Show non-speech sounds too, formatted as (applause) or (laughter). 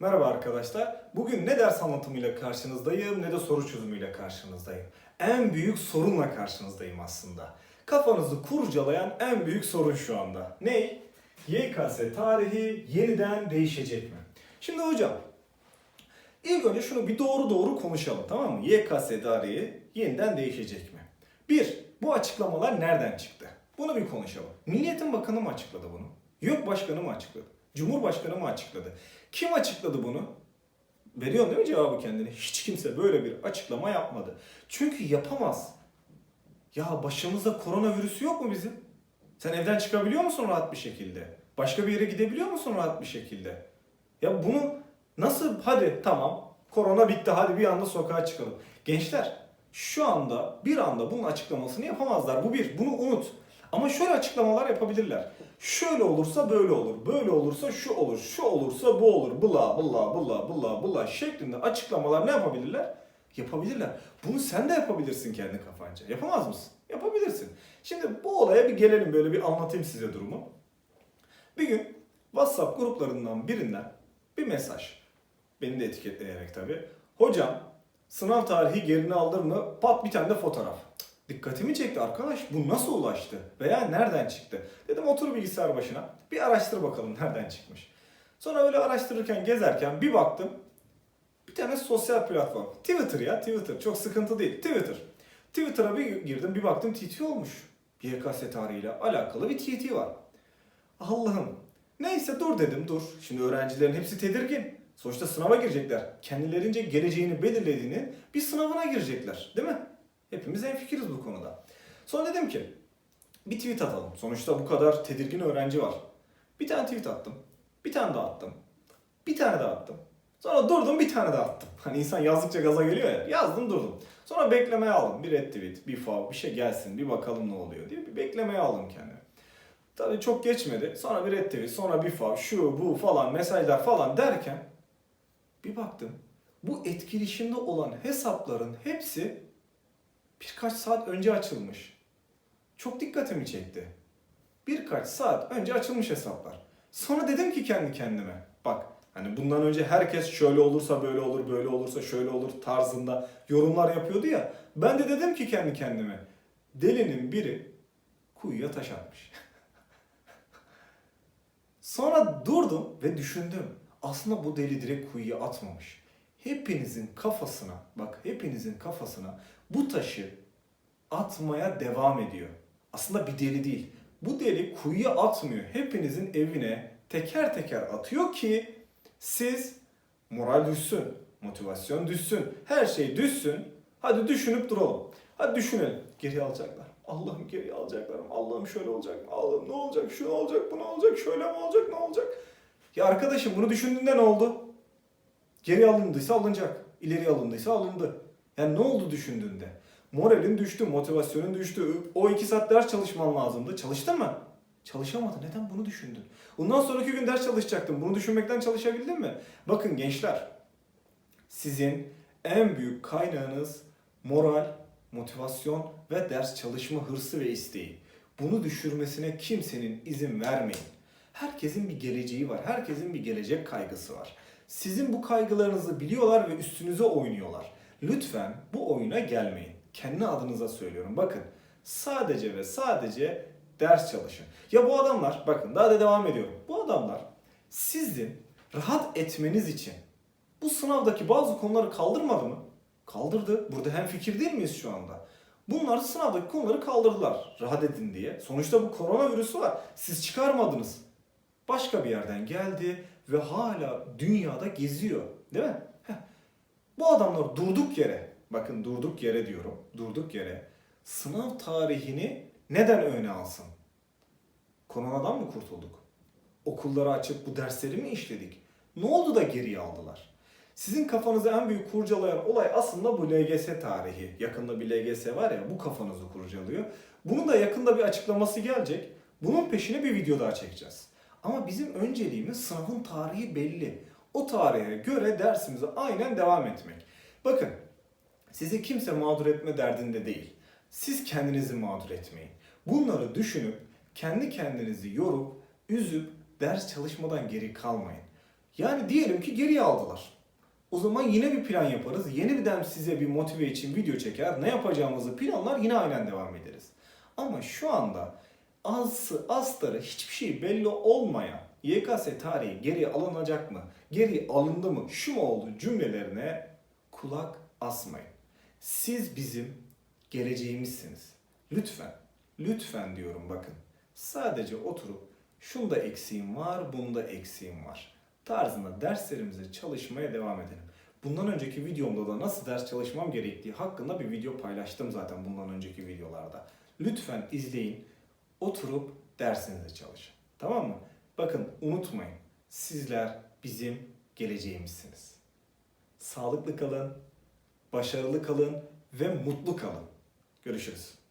Merhaba arkadaşlar. Bugün ne ders anlatımıyla karşınızdayım ne de soru çözümüyle karşınızdayım. En büyük sorunla karşınızdayım aslında. Kafanızı kurcalayan en büyük sorun şu anda. Ney? YKS tarihi yeniden değişecek mi? Şimdi hocam, ilk önce şunu bir doğru doğru konuşalım tamam mı? YKS tarihi yeniden değişecek mi? Bir, bu açıklamalar nereden çıktı? Bunu bir konuşalım. Milliyetin Bakanı mı açıkladı bunu? YÖK Başkanı mı açıkladı? Cumhurbaşkanı mı açıkladı? Kim açıkladı bunu? Veriyorsun değil mi cevabı kendine? Hiç kimse böyle bir açıklama yapmadı. Çünkü yapamaz. Ya başımızda koronavirüsü yok mu bizim? Sen evden çıkabiliyor musun rahat bir şekilde? Başka bir yere gidebiliyor musun rahat bir şekilde? Ya bunu nasıl hadi tamam korona bitti hadi bir anda sokağa çıkalım. Gençler şu anda bir anda bunun açıklamasını yapamazlar. Bu bir bunu unut. Ama şöyle açıklamalar yapabilirler. Şöyle olursa böyle olur, böyle olursa şu olur, şu olursa bu olur, bla bla bla bla bla şeklinde açıklamalar ne yapabilirler? Yapabilirler. Bunu sen de yapabilirsin kendi kafanca. Yapamaz mısın? Yapabilirsin. Şimdi bu olaya bir gelelim böyle bir anlatayım size durumu. Bir gün WhatsApp gruplarından birinden bir mesaj. Beni de etiketleyerek tabii. Hocam sınav tarihi gerine alır mı? Pat bir tane de fotoğraf. Dikkatimi çekti arkadaş. Bu nasıl ulaştı? Veya nereden çıktı? Dedim otur bilgisayar başına. Bir araştır bakalım nereden çıkmış. Sonra öyle araştırırken gezerken bir baktım. Bir tane sosyal platform. Twitter ya Twitter. Çok sıkıntı değil. Twitter. Twitter'a bir girdim bir baktım TT olmuş. YKS tarihiyle alakalı bir TT var. Allah'ım. Neyse dur dedim dur. Şimdi öğrencilerin hepsi tedirgin. Sonuçta sınava girecekler. Kendilerince geleceğini belirlediğini bir sınavına girecekler. Değil mi? Hepimiz hemfikiriz bu konuda. Sonra dedim ki bir tweet atalım. Sonuçta bu kadar tedirgin öğrenci var. Bir tane tweet attım. Bir tane daha attım. Bir tane daha attım. Sonra durdum bir tane daha attım. Hani insan yazdıkça gaza geliyor ya. Yazdım durdum. Sonra beklemeye aldım. Bir retweet, bir fav, bir şey gelsin, bir bakalım ne oluyor diye bir beklemeye aldım kendimi. Tabii çok geçmedi. Sonra bir retweet, sonra bir fav, şu bu falan mesajlar falan derken bir baktım. Bu etkileşimde olan hesapların hepsi birkaç saat önce açılmış. Çok dikkatimi çekti. Birkaç saat önce açılmış hesaplar. Sonra dedim ki kendi kendime. Bak hani bundan önce herkes şöyle olursa böyle olur, böyle olursa şöyle olur tarzında yorumlar yapıyordu ya. Ben de dedim ki kendi kendime. Delinin biri kuyuya taş atmış. (laughs) Sonra durdum ve düşündüm. Aslında bu deli direkt kuyuya atmamış. Hepinizin kafasına, bak hepinizin kafasına bu taşı atmaya devam ediyor. Aslında bir deli değil. Bu deli kuyuya atmıyor. Hepinizin evine teker teker atıyor ki siz moral düşsün, motivasyon düşsün, her şey düşsün. Hadi düşünüp duralım. Hadi düşünelim. Geri alacaklar. Allah'ım geri alacaklar. Allah'ım şöyle olacak. Allah'ım ne olacak? Şu ne olacak? Bu ne olacak? Şöyle mi olacak? Ne olacak? Ya arkadaşım bunu düşündüğünde ne oldu? Geri alındıysa alınacak. İleri alındıysa alındı. Yani ne oldu düşündüğünde? Moralin düştü, motivasyonun düştü. O iki saat ders çalışman lazımdı. Çalıştın mı? Çalışamadın. Neden bunu düşündün? Bundan sonraki gün ders çalışacaktın. Bunu düşünmekten çalışabildin mi? Bakın gençler, sizin en büyük kaynağınız moral, motivasyon ve ders çalışma hırsı ve isteği. Bunu düşürmesine kimsenin izin vermeyin. Herkesin bir geleceği var. Herkesin bir gelecek kaygısı var. Sizin bu kaygılarınızı biliyorlar ve üstünüze oynuyorlar. Lütfen bu oyuna gelmeyin. Kendi adınıza söylüyorum. Bakın sadece ve sadece ders çalışın. Ya bu adamlar bakın daha da devam ediyorum. Bu adamlar sizin rahat etmeniz için bu sınavdaki bazı konuları kaldırmadı mı? Kaldırdı. Burada hem fikir değil miyiz şu anda? Bunlar sınavdaki konuları kaldırdılar. Rahat edin diye. Sonuçta bu koronavirüsü var. Siz çıkarmadınız. Başka bir yerden geldi ve hala dünyada geziyor. Değil mi? Heh. Bu adamlar durduk yere, bakın durduk yere diyorum, durduk yere sınav tarihini neden öne alsın? Koronadan mı kurtulduk? Okulları açıp bu dersleri mi işledik? Ne oldu da geriye aldılar? Sizin kafanızı en büyük kurcalayan olay aslında bu LGS tarihi. Yakında bir LGS var ya bu kafanızı kurcalıyor. Bunun da yakında bir açıklaması gelecek. Bunun peşine bir video daha çekeceğiz. Ama bizim önceliğimiz sınavın tarihi belli. O tarihe göre dersimize aynen devam etmek. Bakın sizi kimse mağdur etme derdinde değil. Siz kendinizi mağdur etmeyin. Bunları düşünüp kendi kendinizi yorup, üzüp ders çalışmadan geri kalmayın. Yani diyelim ki geriye aldılar. O zaman yine bir plan yaparız. Yeniden size bir motive için video çeker. Ne yapacağımızı planlar yine aynen devam ederiz. Ama şu anda azı astarı hiçbir şey belli olmayan YKS tarihi geri alınacak mı? Geri alındı mı? Şu mu oldu cümlelerine kulak asmayın. Siz bizim geleceğimizsiniz. Lütfen, lütfen diyorum bakın. Sadece oturup şunda eksiğim var, bunda eksiğim var tarzında derslerimize çalışmaya devam edelim. Bundan önceki videomda da nasıl ders çalışmam gerektiği hakkında bir video paylaştım zaten bundan önceki videolarda. Lütfen izleyin, oturup dersinize çalışın. Tamam mı? Bakın unutmayın, sizler bizim geleceğimizsiniz. Sağlıklı kalın, başarılı kalın ve mutlu kalın. Görüşürüz.